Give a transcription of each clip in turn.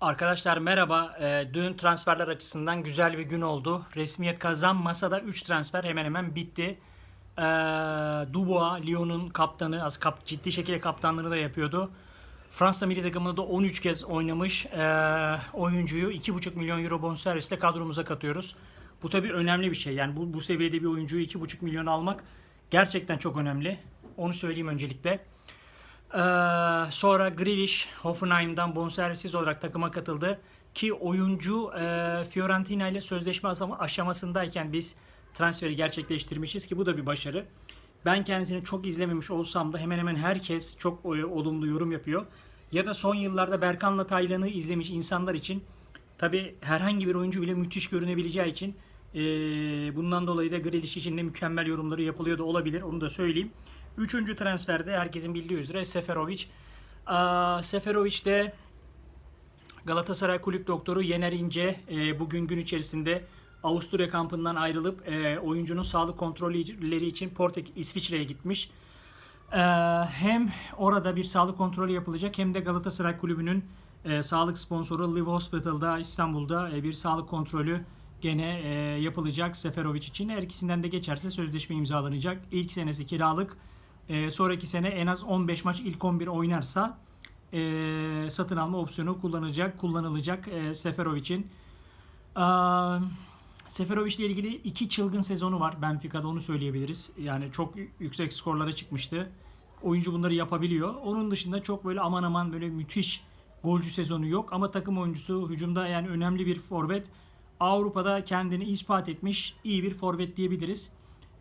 Arkadaşlar merhaba. Ee, dün transferler açısından güzel bir gün oldu. Resmiyet kazanmasa da 3 transfer hemen hemen bitti. Ee, Dubois, Lyon'un kaptanı, az kap, ciddi şekilde kaptanlığını da yapıyordu. Fransa milli takımında da 13 kez oynamış ee, oyuncuyu 2,5 milyon euro bonservisle kadromuza katıyoruz. Bu tabii önemli bir şey. Yani bu, bu seviyede bir oyuncuyu 2,5 milyon almak gerçekten çok önemli. Onu söyleyeyim öncelikle. Ee, sonra Grealish Hoffenheim'dan bonservisiz olarak takıma katıldı. Ki oyuncu e, Fiorentina ile sözleşme aşama- aşamasındayken biz transferi gerçekleştirmişiz ki bu da bir başarı. Ben kendisini çok izlememiş olsam da hemen hemen herkes çok olumlu yorum yapıyor. Ya da son yıllarda Berkan'la Taylan'ı izlemiş insanlar için tabi herhangi bir oyuncu bile müthiş görünebileceği için e, bundan dolayı da Grealish için de mükemmel yorumları yapılıyor da olabilir. Onu da söyleyeyim. Üçüncü transferde herkesin bildiği üzere Seferovic. Seferovic de Galatasaray Kulüp Doktoru Yener İnce e, bugün gün içerisinde Avusturya kampından ayrılıp e, oyuncunun sağlık kontrolleri için Portekiz İsviçre'ye gitmiş. Hem orada bir sağlık kontrolü yapılacak hem de Galatasaray Kulübü'nün e, sağlık sponsoru Live Hospital'da İstanbul'da bir sağlık kontrolü gene yapılacak Seferovic için. Her ikisinden de geçerse sözleşme imzalanacak. İlk senesi kiralık. E, sonraki sene en az 15 maç ilk 11 oynarsa e, satın alma opsiyonu kullanılacak, kullanılacak e, Seferovic'in. Ee, Seferovic ile ilgili iki çılgın sezonu var Benfica'da onu söyleyebiliriz. Yani çok yüksek skorlara çıkmıştı. Oyuncu bunları yapabiliyor. Onun dışında çok böyle aman aman böyle müthiş golcü sezonu yok ama takım oyuncusu hücumda yani önemli bir forvet. Avrupa'da kendini ispat etmiş iyi bir forvet diyebiliriz.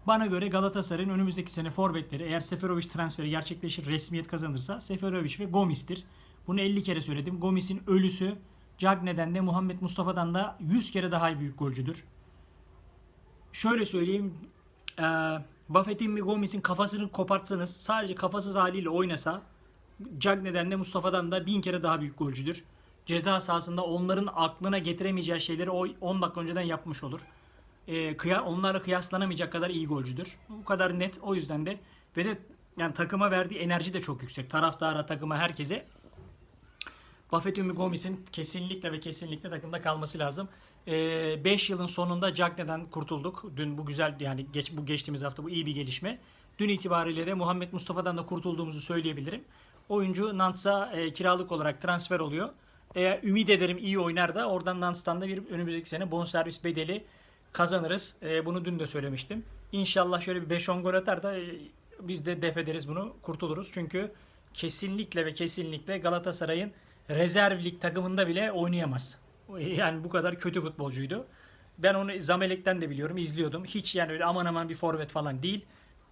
Bana göre Galatasaray'ın önümüzdeki sene forvetleri eğer Seferovic transferi gerçekleşir, resmiyet kazanırsa Seferovic ve Gomis'tir. Bunu 50 kere söyledim. Gomis'in ölüsü Cagne'den de Muhammed Mustafa'dan da 100 kere daha büyük golcüdür. Şöyle söyleyeyim. E, Buffett'in ve Gomis'in kafasını kopartsanız sadece kafasız haliyle oynasa Cagne'den de Mustafa'dan da 1000 kere daha büyük golcüdür. Ceza sahasında onların aklına getiremeyeceği şeyleri o 10 dakika önceden yapmış olur e, kıya, onlarla kıyaslanamayacak kadar iyi golcüdür. Bu kadar net. O yüzden de ve de yani takıma verdiği enerji de çok yüksek. Taraftara, takıma, herkese. Buffett Ümmi Gomis'in kesinlikle ve kesinlikle takımda kalması lazım. 5 yılın sonunda Cagney'den kurtulduk. Dün bu güzel yani geç, bu geçtiğimiz hafta bu iyi bir gelişme. Dün itibariyle de Muhammed Mustafa'dan da kurtulduğumuzu söyleyebilirim. Oyuncu Nantz'a e, kiralık olarak transfer oluyor. Eğer ümit ederim iyi oynar da oradan Nantz'tan da bir önümüzdeki sene bonservis bedeli kazanırız. E, bunu dün de söylemiştim. İnşallah şöyle bir 5-10 gol atar da e, biz de def ederiz bunu kurtuluruz. Çünkü kesinlikle ve kesinlikle Galatasaray'ın rezerv lig takımında bile oynayamaz. Yani bu kadar kötü futbolcuydu. Ben onu Zamelek'ten de biliyorum, izliyordum. Hiç yani öyle aman aman bir forvet falan değil.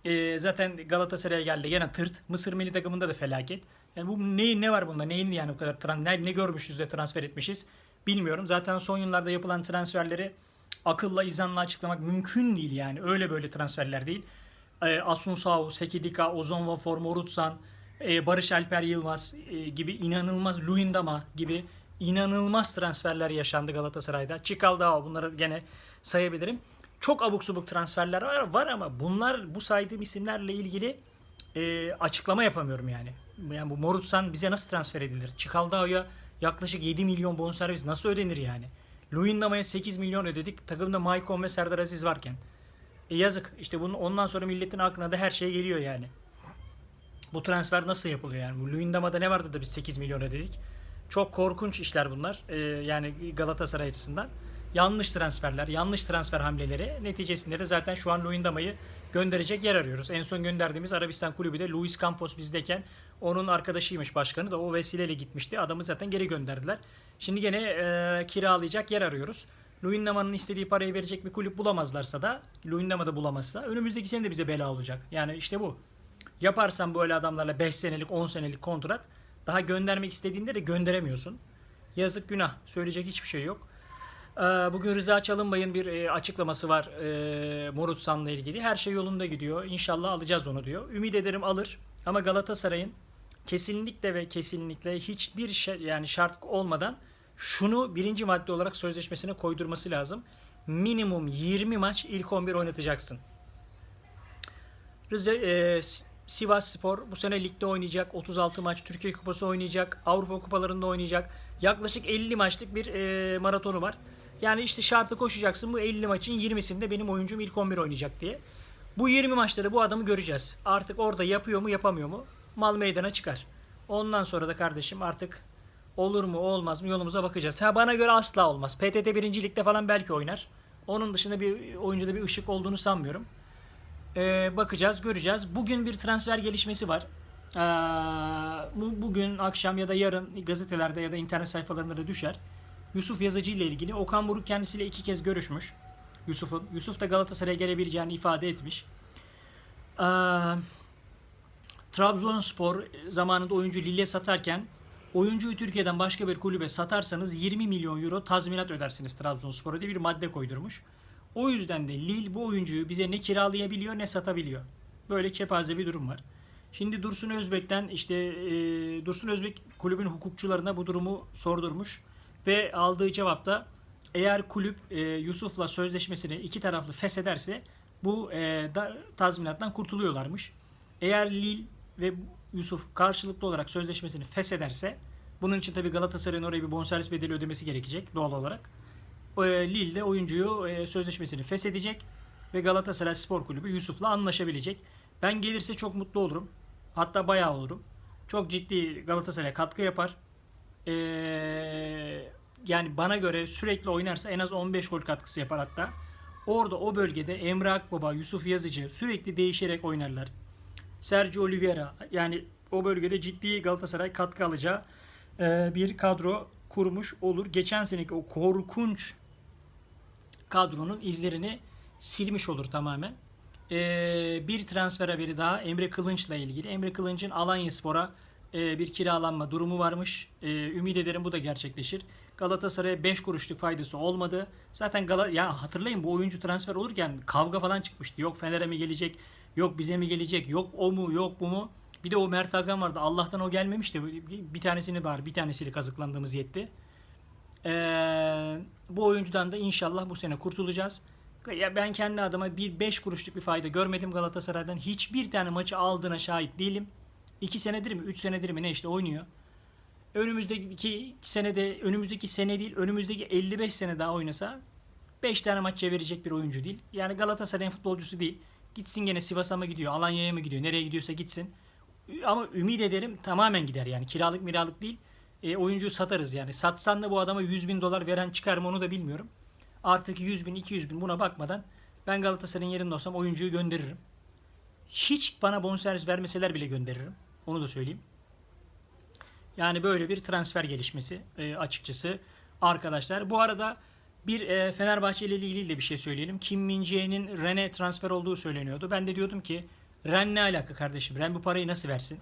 E, zaten Galatasaray'a geldi gene tırt. Mısır milli takımında da felaket. Yani bu ne ne var bunda? Neyin yani o kadar ne, ne görmüşüz de transfer etmişiz? Bilmiyorum. Zaten son yıllarda yapılan transferleri akılla izanla açıklamak mümkün değil yani. Öyle böyle transferler değil. E, Asunsao, Sekidika, Ozon Vafor, Morutsan, e, Barış Alper Yılmaz e, gibi inanılmaz, Luindama gibi inanılmaz transferler yaşandı Galatasaray'da. Çikaldao bunları gene sayabilirim. Çok abuk subuk transferler var, var ama bunlar bu saydığım isimlerle ilgili e, açıklama yapamıyorum yani. Yani bu Morutsan bize nasıl transfer edilir? Çikaldao'ya yaklaşık 7 milyon bonservis nasıl ödenir yani? Luyendama'ya 8 milyon ödedik. Takımda Maicon ve Serdar Aziz varken. E yazık. İşte bunun ondan sonra milletin aklına da her şey geliyor yani. Bu transfer nasıl yapılıyor yani? Luyendama'da ne vardı da biz 8 milyon ödedik? Çok korkunç işler bunlar. Ee, yani Galatasaray açısından. Yanlış transferler, yanlış transfer hamleleri neticesinde de zaten şu an Luyendama'yı gönderecek yer arıyoruz. En son gönderdiğimiz Arabistan kulübü de Luis Campos bizdeyken onun arkadaşıymış başkanı da o vesileyle gitmişti. Adamı zaten geri gönderdiler. Şimdi gene e, kiralayacak yer arıyoruz. Luyendama'nın istediği parayı verecek bir kulüp bulamazlarsa da Luyendama da bulamazsa önümüzdeki sene de bize bela olacak. Yani işte bu. Yaparsan böyle adamlarla 5 senelik 10 senelik kontrat daha göndermek istediğinde de gönderemiyorsun. Yazık günah. Söyleyecek hiçbir şey yok. Ee, Bugün Rıza Çalınbay'ın bir e, açıklaması var e, Morutsan'la ilgili. Her şey yolunda gidiyor. İnşallah alacağız onu diyor. Ümit ederim alır. Ama Galatasaray'ın kesinlikle ve kesinlikle hiçbir şey yani şart olmadan şunu birinci madde olarak sözleşmesine koydurması lazım. Minimum 20 maç ilk 11 oynatacaksın. Rıza, e, Sivas Spor bu sene ligde oynayacak. 36 maç Türkiye Kupası oynayacak. Avrupa Kupalarında oynayacak. Yaklaşık 50 maçlık bir e, maratonu var. Yani işte şartı koşacaksın. Bu 50 maçın 20'sinde benim oyuncum ilk 11 oynayacak diye. Bu 20 maçta da bu adamı göreceğiz. Artık orada yapıyor mu yapamıyor mu? Mal meydana çıkar. Ondan sonra da kardeşim artık olur mu olmaz mı yolumuza bakacağız. Ha bana göre asla olmaz. PTT 1. Lig'de falan belki oynar. Onun dışında bir oyuncuda bir ışık olduğunu sanmıyorum. Ee, bakacağız, göreceğiz. Bugün bir transfer gelişmesi var. Ee, bu bugün akşam ya da yarın gazetelerde ya da internet sayfalarında da düşer. Yusuf Yazıcı ile ilgili Okan Buruk kendisiyle iki kez görüşmüş. Yusuf'un. Yusuf da Galatasaray'a gelebileceğini ifade etmiş. Ee, Trabzonspor zamanında oyuncu Lille satarken oyuncuyu Türkiye'den başka bir kulübe satarsanız 20 milyon euro tazminat ödersiniz Trabzonspor'a diye bir madde koydurmuş. O yüzden de Lille bu oyuncuyu bize ne kiralayabiliyor ne satabiliyor. Böyle kepaze bir durum var. Şimdi Dursun Özbek'ten işte e, Dursun Özbek kulübün hukukçularına bu durumu sordurmuş ve aldığı cevapta eğer kulüp e, Yusuf'la sözleşmesini iki taraflı feshederse bu e, da, tazminattan kurtuluyorlarmış. Eğer Lille ve Yusuf karşılıklı olarak sözleşmesini feshederse bunun için tabi Galatasaray'ın oraya bir bonservis bedeli ödemesi gerekecek doğal olarak. E, Lille oyuncuyu e, sözleşmesini feshedecek ve Galatasaray Spor Kulübü Yusuf'la anlaşabilecek. Ben gelirse çok mutlu olurum. Hatta bayağı olurum. Çok ciddi Galatasaray'a katkı yapar. Ee, yani bana göre sürekli oynarsa en az 15 gol katkısı yapar hatta. Orada o bölgede Emre Akbaba, Yusuf Yazıcı sürekli değişerek oynarlar. Sergio Oliveira yani o bölgede ciddi Galatasaray katkı alacağı e, bir kadro kurmuş olur. Geçen seneki o korkunç kadronun izlerini silmiş olur tamamen. Ee, bir transfer haberi daha Emre Kılınç'la ilgili. Emre Kılınç'ın Alanya Spor'a e, bir kiralanma durumu varmış. E, ümit ederim bu da gerçekleşir. Galatasaray'a 5 kuruşluk faydası olmadı. Zaten Gal ya hatırlayın bu oyuncu transfer olurken kavga falan çıkmıştı. Yok Fener'e mi gelecek? Yok bize mi gelecek? Yok o mu? Yok bu mu? Bir de o Mert Hakan vardı. Allah'tan o gelmemişti. Bir tanesini var. Bir tanesiyle kazıklandığımız yetti. Ee, bu oyuncudan da inşallah bu sene kurtulacağız. Ya ben kendi adıma bir 5 kuruşluk bir fayda görmedim Galatasaray'dan. Hiçbir tane maçı aldığına şahit değilim. 2 senedir mi 3 senedir mi ne işte oynuyor. Önümüzdeki senede önümüzdeki sene değil önümüzdeki 55 sene daha oynasa 5 tane maç çevirecek bir oyuncu değil. Yani Galatasaray'ın futbolcusu değil. Gitsin gene Sivas'a mı gidiyor, Alanya'ya mı gidiyor, nereye gidiyorsa gitsin. Ama ümit ederim tamamen gider yani kiralık miralık değil. E, oyuncuyu satarız yani. Satsan da bu adama 100 bin dolar veren çıkar mı onu da bilmiyorum. Artık 100 bin 200 bin buna bakmadan ben Galatasaray'ın yerinde olsam oyuncuyu gönderirim. Hiç bana bonservis vermeseler bile gönderirim. Onu da söyleyeyim. Yani böyle bir transfer gelişmesi e, açıkçası arkadaşlar. Bu arada bir e, Fenerbahçe ile ilgili de bir şey söyleyelim. Kim Min-jae'nin Ren'e transfer olduğu söyleniyordu. Ben de diyordum ki Ren ne alaka kardeşim? Ren bu parayı nasıl versin?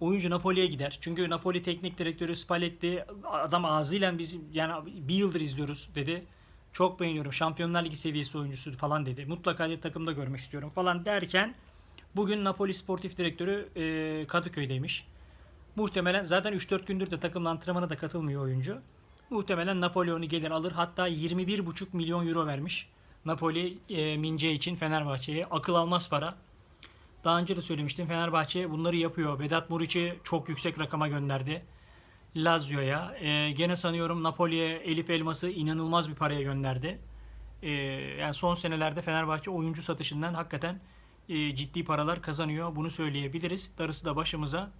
Oyuncu Napoli'ye gider. Çünkü Napoli teknik direktörü Spalletti adam ağzıyla biz yani bir yıldır izliyoruz dedi. Çok beğeniyorum. Şampiyonlar Ligi seviyesi oyuncusu falan dedi. Mutlaka bir takımda görmek istiyorum falan derken bugün Napoli sportif direktörü e, Kadıköy'deymiş. Muhtemelen zaten 3-4 gündür de takımla antrenmana da katılmıyor oyuncu. Muhtemelen Napolyon'u gelir alır. Hatta 21,5 milyon euro vermiş. Napoli e, Mince için Fenerbahçe'ye. Akıl almaz para. Daha önce de söylemiştim. Fenerbahçe bunları yapıyor. Vedat Muriç'i çok yüksek rakama gönderdi. Lazio'ya. E, gene sanıyorum Napoli'ye Elif Elmas'ı inanılmaz bir paraya gönderdi. E, yani son senelerde Fenerbahçe oyuncu satışından hakikaten e, ciddi paralar kazanıyor. Bunu söyleyebiliriz. Darısı da başımıza.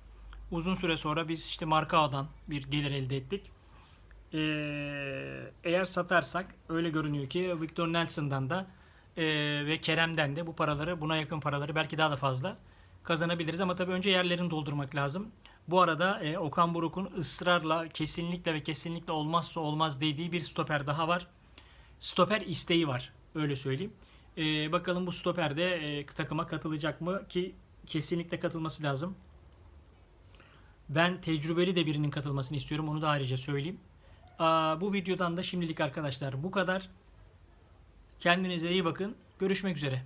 Uzun süre sonra biz işte marka ağdan bir gelir elde ettik. E, eğer satarsak öyle görünüyor ki Victor Nelson'dan da e, ve Kerem'den de bu paraları buna yakın paraları belki daha da fazla kazanabiliriz. Ama tabii önce yerlerini doldurmak lazım. Bu arada e, Okan Buruk'un ısrarla kesinlikle ve kesinlikle olmazsa olmaz dediği bir stoper daha var. Stoper isteği var. Öyle söyleyeyim. E, bakalım bu stoper de e, takıma katılacak mı ki kesinlikle katılması lazım. Ben tecrübeli de birinin katılmasını istiyorum. Onu da ayrıca söyleyeyim. Aa, bu videodan da şimdilik arkadaşlar bu kadar. Kendinize iyi bakın. Görüşmek üzere.